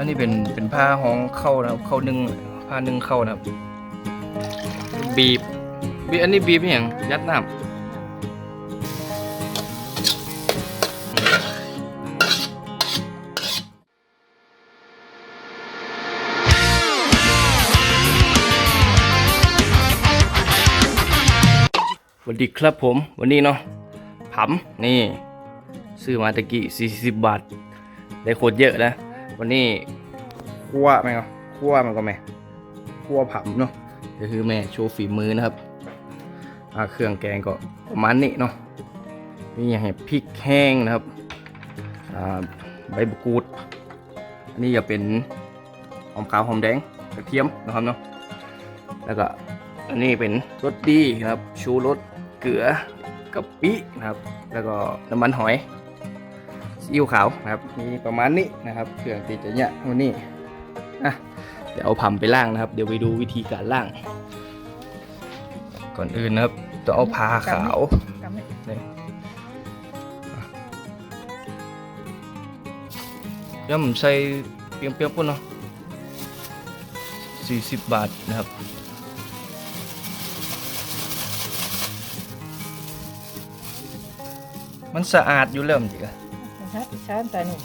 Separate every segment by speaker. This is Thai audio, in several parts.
Speaker 1: อันนี้เป็นเป็นผ้าห้องเข้านะครับเข้านึ่งผ้านึ่งเข้านะครับ บีบบีบอันนี้บีบอหย่างยัดน้ำสวัสดีครับผม วันนี้เนาะผำนี่ ซื้อมาตะกี้40 บาท ได้โคตรเยอะนะ วันนี้คั่วไหมครับคั่วมันก็ไหมคั่วผำเนาะก็คือแม่โชว์ฝีมือนะครับอ่าเครื่องแกงก็ประมาณนี้เนาะนี่อย่างพริกแห้งนะครับอ่าใบมะกรูด อันนี้จะเป็นหอมขาวหอมแดงกระเทียมนะครับเนาะแล้วก็อันนี้เป็นรสดีนะครับ ชูรสเกลือกะปินะครับ แล้วก็น้ำมันหอย ซีอิ๊วขาวนะครับมีประมาณนี้นะครับเครื่องติดจะเนี่ยวันนี้อะเดี๋ยวเอาผำไปล่างนะครับ เดี๋ยวไปดูวิธีการล่าง ก่อนอื่นนะครับต้องเอาผ้าขาว
Speaker 2: กำไม่
Speaker 1: นี่ย่ำใส่เปียงๆปุ่นเนาะ40 บาทนะครับมันสะอาดอยู่เริ่มจริง อะ
Speaker 2: ช้านตัวนี้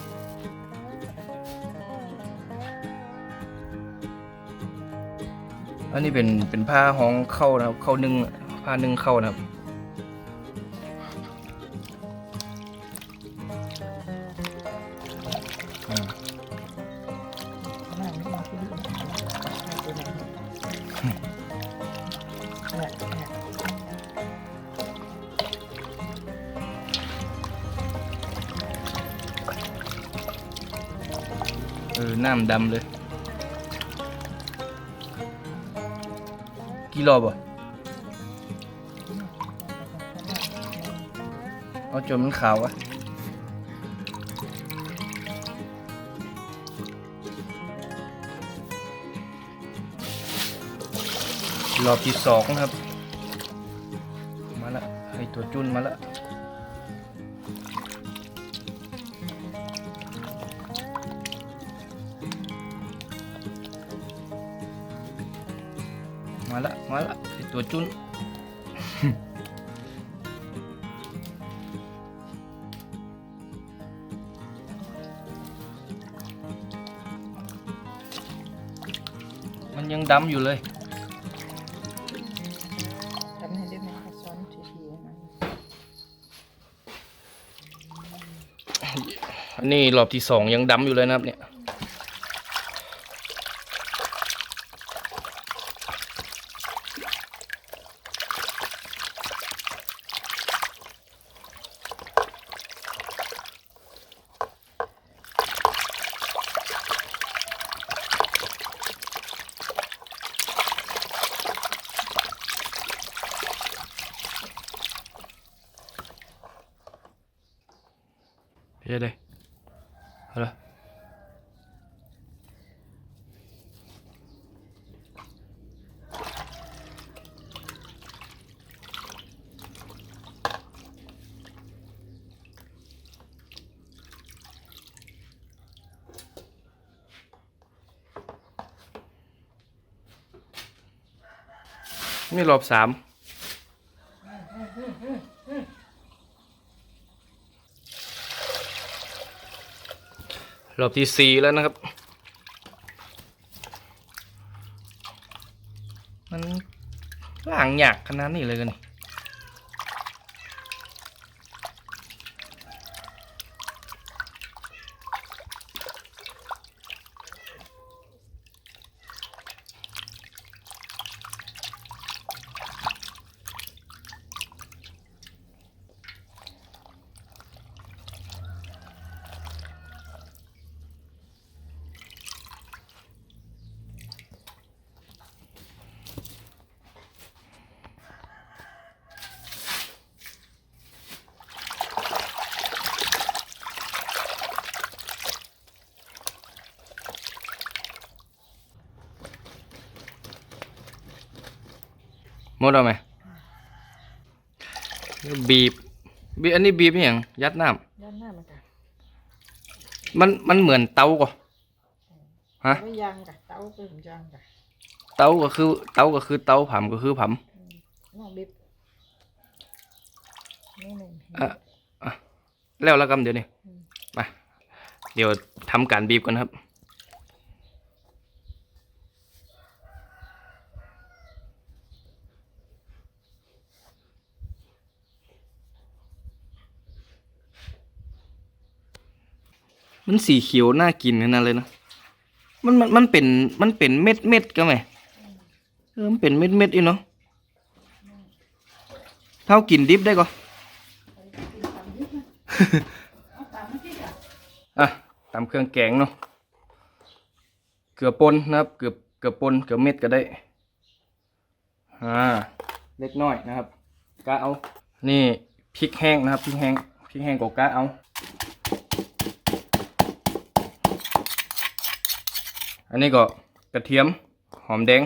Speaker 1: อันนี้เป็นเป็นผ้าห้องเข้านะครับเข้านึ่งผ้านึ่งเข้านะครับ
Speaker 2: น้ำ
Speaker 1: ดำเลย กี่รอบอะเอาจนมันขาวอะรอบที่สองครับ มาละให้ตัวจุนมาละ ตัวจุนมันยังดำอยู่เลย
Speaker 2: ทำให้ได้ไหมคะช้อนทีๆนะ
Speaker 1: อันนี้รอบที่สองยังดำอยู่เลยนะครับเนี่ย เฮ้ยเลยเอาละนี่รอบสาม รอบที่สี่แล้วนะครับ มันล่างยากขนาดนี้เลยกันนี่ ดแล้วไหมบีบ บีบอันนี้บีบอหย่างยัดน้
Speaker 2: ด้านหน้ามันค่ะำ
Speaker 1: มันมันเหมือนเตาก่อน
Speaker 2: ม
Speaker 1: ฮะ
Speaker 2: ไม่ยังกะเต้าเป็นยังกะ
Speaker 1: เตาก็คือเตาก็คือเตาผำก็คือผำ
Speaker 2: น้องดิบนี่หนึ่ง
Speaker 1: อะ แล้วแล้วกันเดี๋ยวนี้มาเดี๋ยวทำการบีบกันครับ มันสีเขียวน่ากินขนาดเลยนะมันมันมันเป็นมันเป็นเม็ดเม็ดก็ไหมเออมันเป็นเม็ดเม็ดอีเนาะเท่ากินดิบได้ก็อะตามเครื่องแกงเนาะเกลือปนนะครับ เกลือเกลือปนเกลือเม็ดก็ได้อ่าเล็กน้อยนะครับกะเอา นี่พริกแห้งนะครับพริกแห้งพริกแห้งก็กะเอา อันนี้ก็กระเทียมหอมแดง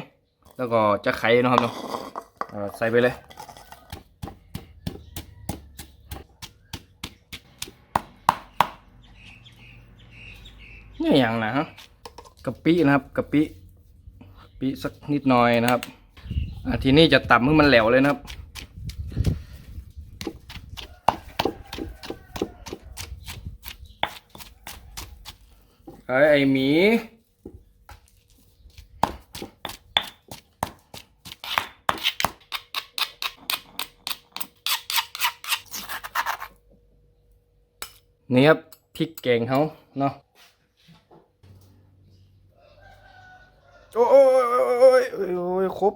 Speaker 1: แล้วก็จะไข่นะครับเนาะใส่ไปเลยนี่อย่างนะฮะกะปินะครับกะปิกะปิสักนิดหน่อยนะครับทีนี้จะตำให้มันแหลวเลยนะครับเอ้ไอหมี นี่ครับพริกแกงเขาเนาะโอ้ยโอ้ยโอ้ยโอ้ยครบ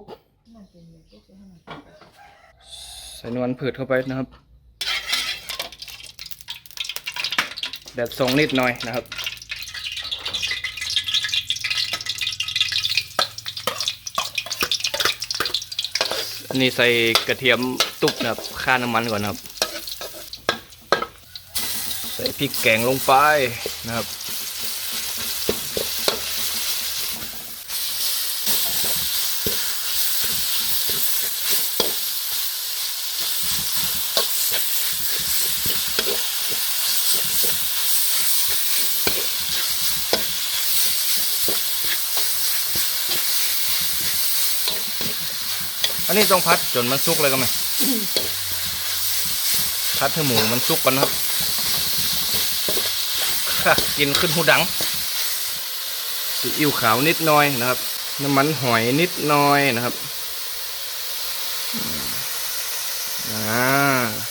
Speaker 1: ใส่นวลผืดเข้าไปนะครับแดดส่งนิดหน่อยนะครับอันนี้ใส่กระเทียมตุบนะครับค่าน้ำมันก่อนนะครับ ส่พริกแกงลงไปนะครับ อันนี้ต้องพัดจนมันสุกเลยก็ไหมพัดให้หมูมันสุกก่อนนะครับค่ะ กินขึ้นหูดังซีอิ๊วขาวนิดหน่อยนะครับ น้ำมันหอยนิดหน่อยนะครับอ่า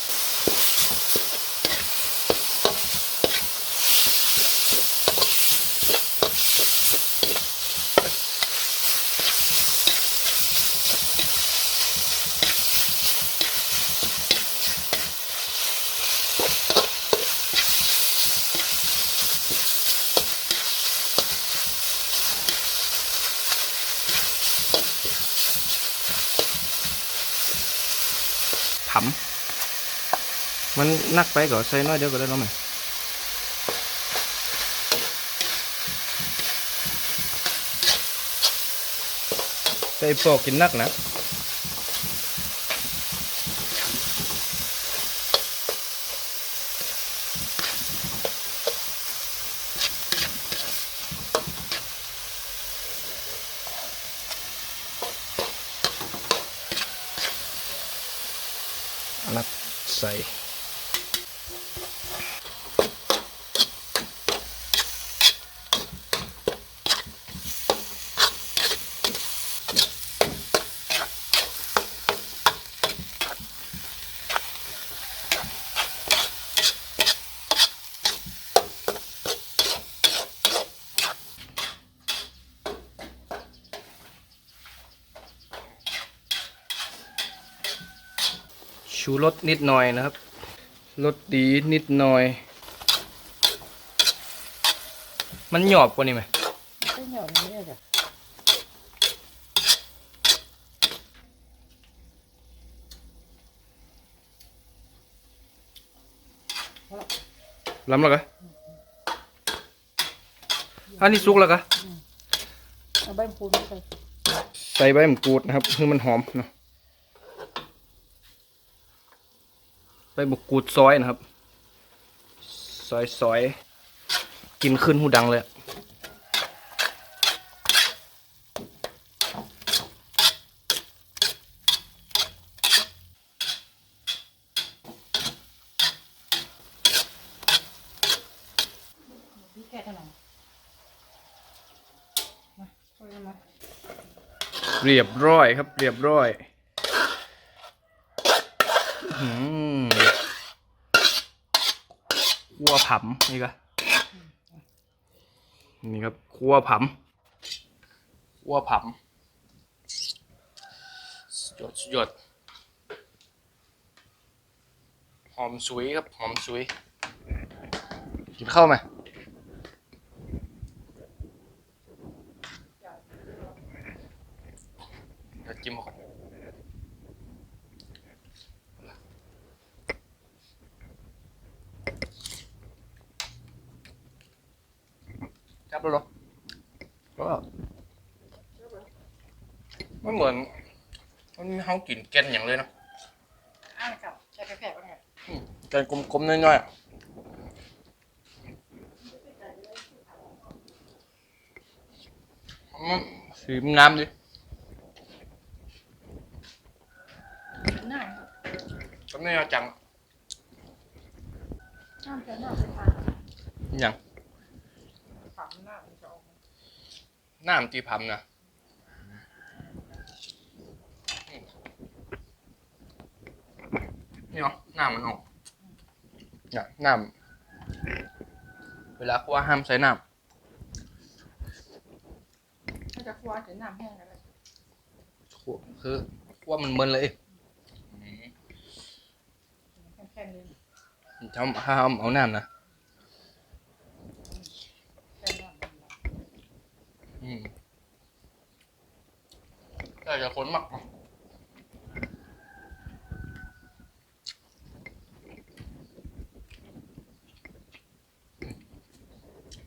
Speaker 1: ผำ มันนักไปก็ใส่น้อยเดียวก็ได้แล้วไหมใส่ปอกกินนักนะนับใส่ ชูรสนิดหน่อยนะครับรสดีนิดหน่อย มันหยอบกว่านี้ไหม
Speaker 2: ก็เหนียวนี้เลยจ้ะ
Speaker 1: ล้ำแล้วกะอันนี้สุกแล้วกะ
Speaker 2: เอาใบพูนเข้าไป
Speaker 1: ใส่ใบมะกรูดนะครับคือมันหอมเนาะ ไปบุกกูดซอยนะครับ ซอยซอยกินขึ้นหูดังเลย
Speaker 2: เรี
Speaker 1: ยบร้อยครับ เรียบร้อย ผำนี่ก็นี่ครับคั่วผำคั่วผำสุดยดสุดยดหอมสุยครับหอมสุยกินข้าวไหมเดี๋ยวจิ้มก่อน จับแล้วเหรอก็ไม่เหมือนมันมีเขากินแกนอย่างเลยเนาะ
Speaker 2: อ่านกับใช้แผลๆก็ไง
Speaker 1: แกนกลมๆน้อยๆอะอืมสีมันงามดิ
Speaker 2: น่า
Speaker 1: ก็ไม่เอาจัง
Speaker 2: น้ำจะน่าไปทาน
Speaker 1: อย่าง
Speaker 2: ฝังหน้ามันจะออกมา
Speaker 1: น้ำตีพัมนะนี่เนาะน้ำมันออกเนี่ยน้ำเวลาคั่วห้ามใส่น้
Speaker 2: ถ้าจะคว้าจะน้ำแห้งกันเลยำ
Speaker 1: คั่วคือคั่วมันมึนเลยอืม
Speaker 2: แค่นี้
Speaker 1: ทำห้ามเอาน้ำนะ
Speaker 2: แค่น้ำมันละ
Speaker 1: อืมแต่จะคนมากเนาะ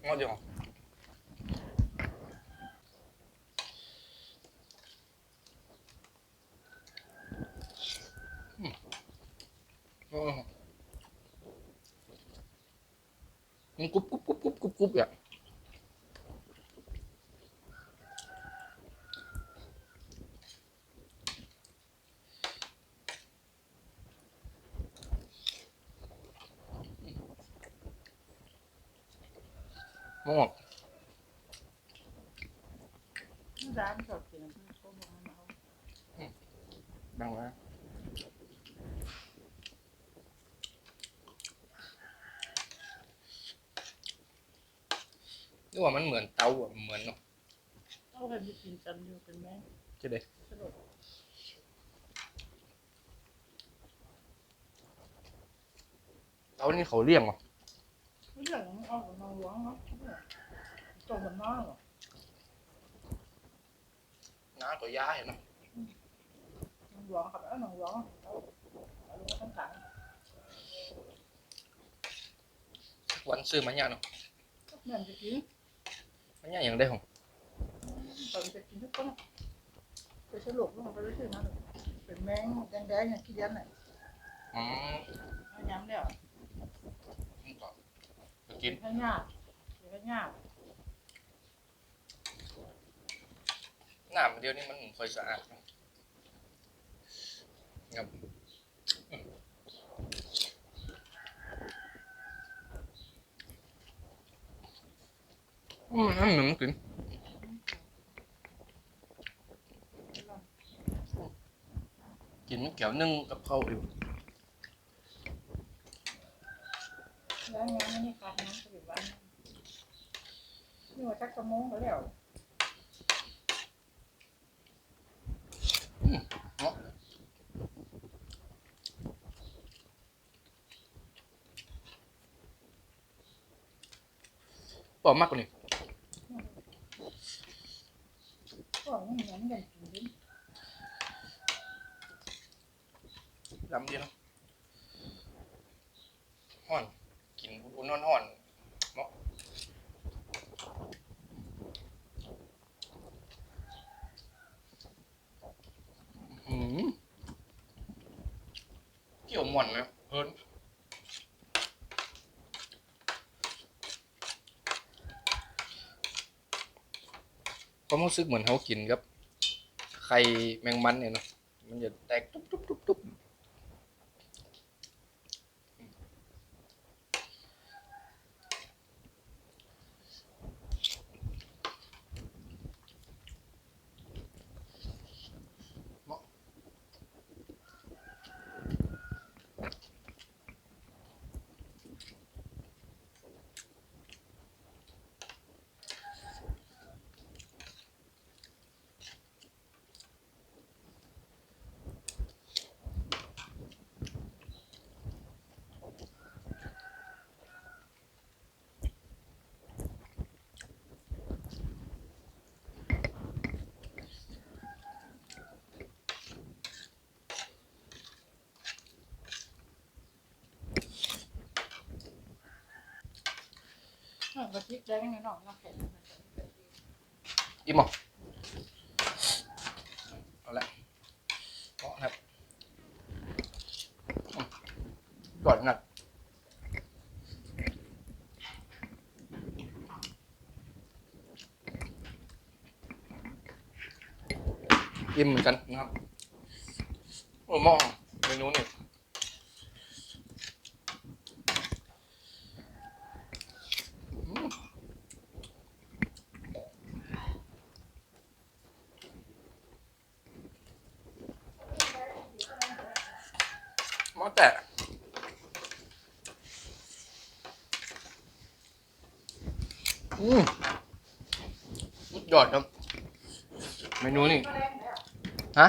Speaker 1: งอเดียว โอ้มันกรุบกรุบกรุบกรุบกรุบกรุบอะ มอก
Speaker 2: ร้านสดกินเขาบอกให้มาเอา
Speaker 1: ดังแล้วนี่ว่ามันเหมือนเตาอะเหมือนเนาะ
Speaker 2: เอาไปกินกันอยู่เป็นแม่
Speaker 1: จะได้
Speaker 2: สลด
Speaker 1: เตานี่เขาเลี้ยงเหรอ
Speaker 2: ไม่ใช่ของเอาของ น้องหลวงเนาะจงมันน้อยหรอ
Speaker 1: น้าตัวยาเห็นเนาะ
Speaker 2: น้องหลวงครับเอาน้องหลวงเอาเอาลงมาทั้งขัง
Speaker 1: วันซื้อมันยากเนาะ
Speaker 2: แม่จะกิน
Speaker 1: มันยากอย่างได้ของ
Speaker 2: ตอนจะกินทุกคนไปสลบลงไปรู้สึกนะเป็นแมงแดงๆอย่างที่ยันน่ะ
Speaker 1: อืม
Speaker 2: เอาย้ำแล้ว
Speaker 1: นี่ก่อนจะ กิน
Speaker 2: ข้างหน้าข้างหน้า
Speaker 1: น้ำเดียวนี่มันค่อยสะอาดเนาะครับอืมอืมมันกินกินแก้วนึ่งกับข้าวอยู่
Speaker 2: แล้วงานนี่ขาดน้ำสิบวันนี่ว่าชักกระมงแล้ว
Speaker 1: เนาะปอมากกว่านี้
Speaker 2: ก็ไม่เหมือนกันกินดิ
Speaker 1: ลำเดียวเนาะห่อน กินอุ่นๆห่อนๆเนาะอื้อหือ เกี่ยวหม่อนไหมเพิ่นความรู้สึกเหมือนเขากินครับไข่แมงมันเนี่ยเนาะมันจะแตกตุ๊บตุ๊บตุ๊บตุ๊บ
Speaker 2: มาจิ๊กแดงนี่น้องน้ำแข็ง
Speaker 1: อิ่มหรอเอาละเพราะครับก่อนหนักอิ่มเหมือนกันนะครับโอ้หม้อเมนูนี่อืมหม้อ แตกอืมสุดยอดครับ เมนูนี่ ฮะ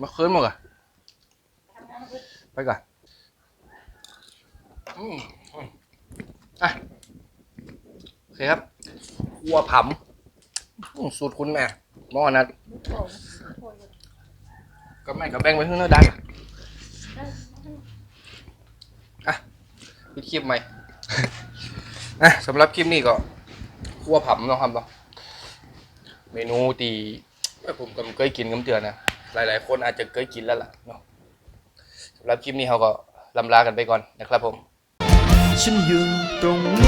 Speaker 1: มาคืนหมดอะไปก่อนอืมอะโอเคครับคั่วผำอืมสูตรคุณแม่หม้อนะ
Speaker 2: ลูกโป่งโป่ง
Speaker 1: ก็แม่กับแบ่งไว้ข้างหน้าดัน อะปิดคลิปใหม่อะสำหรับคลิปนี้ก็คั่วผำเนาะครับเนาะเมนูตีผมก็เคยกินกำเตือนนะหลาย ๆ คนอาจจะเคยกินแล้วล่ะเนาะสำหรับคลิปนี้เขาก็ลำลากันไปก่อนนะครับผม
Speaker 3: ฉันอยู่ตรงนี้